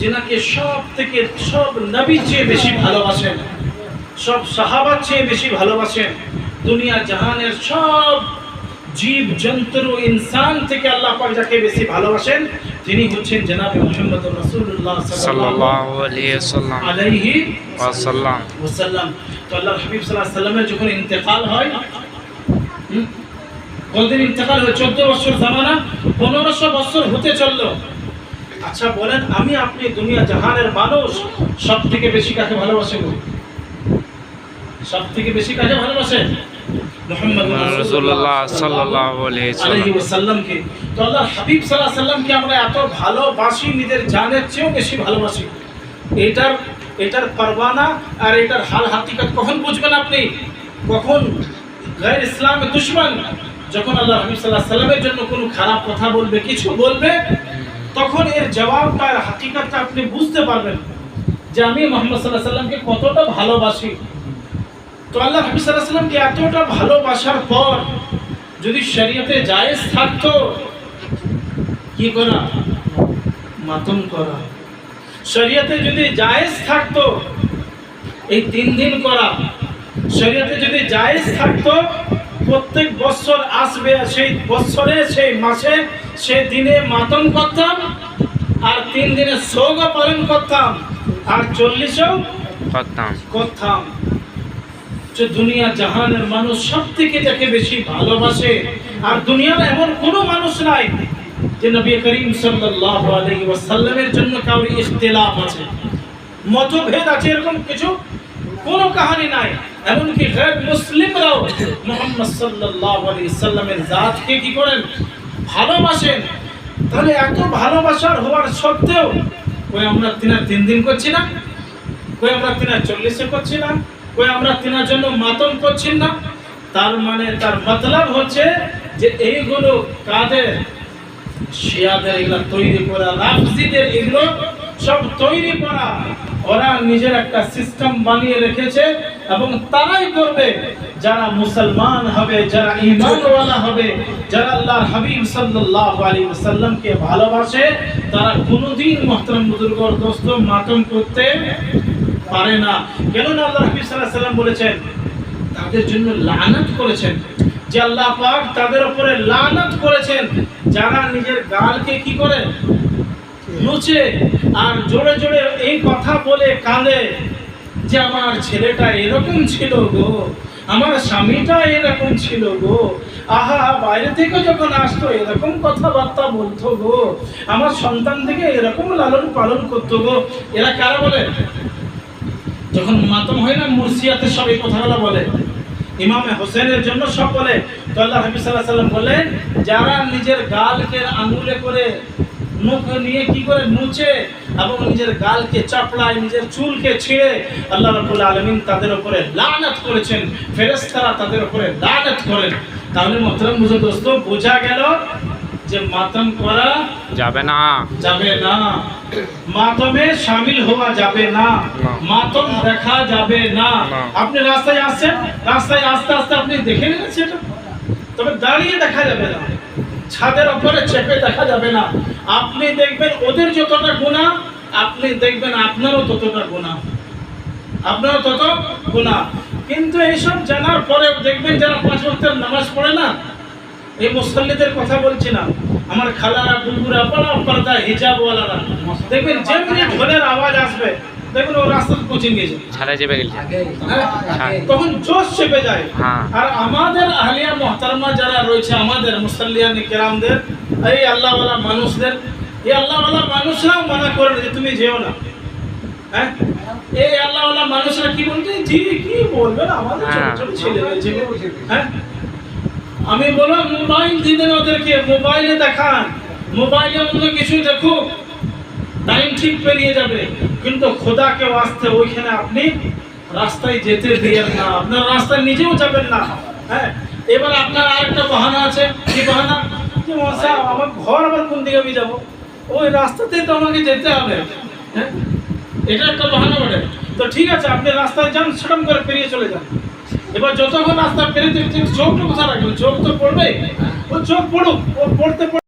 যেনাকে সব থেকে সব নবীর চেয়ে বেশি ভালোবাসেন, সব সাহাবার চেয়ে বেশি ভালোবাসেন, দুনিয়া জাহানের সব জীব জন্তু ইনসান থেকে আল্লাহ পাক যাকে বেশি ভালোবাসেন তিনি হচ্ছেন জনাবে মুহাম্মদ রাসূলুল্লাহ সাল্লাল্লাহু আলাইহি সাল্লাম আলাইহি ওয়াসাল্লাম। ওয়াসাল্লাম। তো আল্লাহ হাবিব সাল্লাল্লাহু আলাইহি সাল্লামের যখন ইন্তেকাল হয় কতদিন ইন্তেকাল হয়? চোদ্দ বছর জামানা পনেরোশো বছর হতে চলল। আচ্ছা বলেন আমি আপনি দুনিয়া জাহানের মানুষ সব থেকে বেশি কাকে ভালোবাসে গো সব থেকে বেশি কাকে ভালোবাসে বুঝবেন আপনি? কখন? ইসলামের দুশ্মন। যখন আল্লাহ হাবিব সাল্লামের জন্য কোনো খারাপ কথা বলবে, কিছু বলবে, তখন এর জবাবটা আর হাকিকতটা আপনি বুঝতে পারবেন যে আমি মোহাম্মদ আলাইহি সাল্লামকে কতটা ভালোবাসি। তো আল্লাহ হাবিব সাল্লাল্লাহু সাল্লামকে এতটা ভালোবাসার পর যদি শরীয়তে জায়েজ থাকতো কি করা? মাতম করা। শরীয়তে যদি জায়েজ থাকতো এই তিন দিন করা। শরীয়তে যদি জায়েজ থাকতো প্রত্যেক বছর আসবে সেই বছরে সেই মাসে সেই দিনে মাতম করতাম আর তিন দিনে সৌগ পালন করতাম আর চল্লিশেও করতাম। করতাম। যে দুনিয়া জাহানের মানুষ সব থেকে যাকে বেশি ভালোবাসে, আর দুনিয়ার এমন কোনো মানুষ নাই যে নবী করিম সাল্লাল্লাহু জন্য কারোর ইখতিলাফ আছে। মতভেদ আছে এরকম কিছু? কোনো কাহিনী নাই। এমনকি গैर মুসলিমরাও মুহাম্মদ সাল্লাল্লাহু আলাইহি সাল্লামের জাতকে কি করেন? ভালোবাসেন। তাহলে এত ভালোবাসার হওয়ার সত্ত্বেও ওই আমরা তিনার তিন দিন করছি না? কই আমরা তিনার চল্লিশে করছি না? কই আমরা তিনার জন্য মাতম করছি না। তার মানে তার মতলব হচ্ছে যে এইগুলো কাদের শিয়াদের এগুলো তৈরি করা, রাফজিদের এগুলো সব তৈরি করা। ওরা নিজের একটা সিস্টেম বানিয়ে রেখেছে এবং তারাই করবে। যারা মুসলমান হবে, যারা ঈমানওয়ালা হবে, যারা আল্লাহর হাবিব সাল্লাল্লাহু আলাইহি ওয়াসাল্লামকে ভালোবাসে, তারা কোনোদিন মুহতারাম বুজুর্গর দোস্ত মাতম করতে পারে না। কেন না আল্লাহ সাল্লাল্লাহু আলাইহি ওয়াসাল্লাম বলেছেন, তাদের জন্য লানত করেছেন। যে আল্লাহ পাক তাদের উপরে লানত করেছেন, যারা নিজের গালকে কি করে? নুচে আর জোরে জোরে এই কথা বলে কাঁদে যে আমার ছেলেটা এরকম ছিল গো, আমার স্বামীটা এরকম ছিল গো। আহা, বাইরে থেকে যখন আসতো এরকম কথাবার্তা বলতো গো। আমার সন্তান থেকে এরকম লালন পালন করতো গো। এরা কারা বলে? যখন মাতম হয় না মুর্শিয়াতে সব এই কথাগুলো বলে। ইমামে হোসেনের জন্য সব বলে। তো আল্লাহ হাবিব সাল্লাহ সাল্লাম বলেন যারা নিজের গালকে আঙুলে করে মুখ নিয়ে কি করে মুছে এবং নিজের গালকে চাপড়ায়, নিজের চুলকে ছিঁড়ে আল্লাহ রাব্বুল আলামিন তাদের উপরে লানত করেছেন, ফেরেশতারা তাদের উপরে লানত করেন। তাহলে মহতরম বুঝো দোস্ত, বোঝা গেল যে মাতম করা যাবে না। যাবে না। মাতমে শামিল হওয়া যাবে না। মাতম দেখা যাবে না। আপনি রাস্তায় আসছেন রাস্তায় আস্তে আস্তে আপনি দেখে নিন সেটা। তবে দাঁড়িয়ে দেখা যাবে না। ছাদের উপরে চেপে দেখা যাবে না। আপনি দেখবেন ওদের যতটা গুণা আপনি দেখবেন আপনারও ততটা গুণা। আপনারও তত গুণা। কিন্তু এইসব জানার পরে দেখবেন যারা পাঁচ ওয়াক্তের নামাজ পড়ে না এই মুসল্লিদের কথা বলছি না। আমার খালারা বুলবুরা বড় পর্দা হিজাবওয়ালারা। দেখবেন যেমনি ঢোলের আওয়াজ আসবে দেখবেন ও রাস্তাতে পৌঁছে গেছে ছাড়া যাবে। গেলে। হ্যাঁ? তখন জোশ চেপে যায়। হ্যাঁ। আর আমাদের আহলিয়া মোহতারমা যারা রয়েছে আমাদের মুসল্লিয়ান কেরামদের এই আল্লাহওয়ালা মানুষদের এই আল্লাহওয়ালা মানুষরাও মানা করেন যে তুমি যেও না। হ্যাঁ? এই আল্লাহওয়ালা মানুষরা কি বলছে জি কি বলবেন আমাদের ছোট। ছোট ছেলে হ্যাঁ? আমি বললাম, মোবাইল দিলেন ওদেরকে, মোবাইলে দেখান। মোবাইলে অন্য কিছু দেখুক, টাইম ঠিক পেরিয়ে যাবে। কিন্তু খোদাকে আসতে ওইখানে আপনি রাস্তায় যেতে দিয়েন না। আপনার রাস্তায় নিজেও যাবেন না। হ্যাঁ এবার আপনার আর একটা বাহানা আছে। কি বাহানা? যে, মশা, আমার ঘর আবার কোন দিকে আমি যাব? ওই রাস্তাতে তো আমাকে যেতে হবে। হ্যাঁ এটা একটা বাহানা বটে। তো ঠিক আছে, আপনি রাস্তায় যান, সেরকম করে পেরিয়ে চলে যান। এবার যতক্ষণ রাস্তা পেরিয়ে চোখটা কোথায় রাখবেন চোখ তো পড়বে ও চোখ পড়ুক, ও পড়তে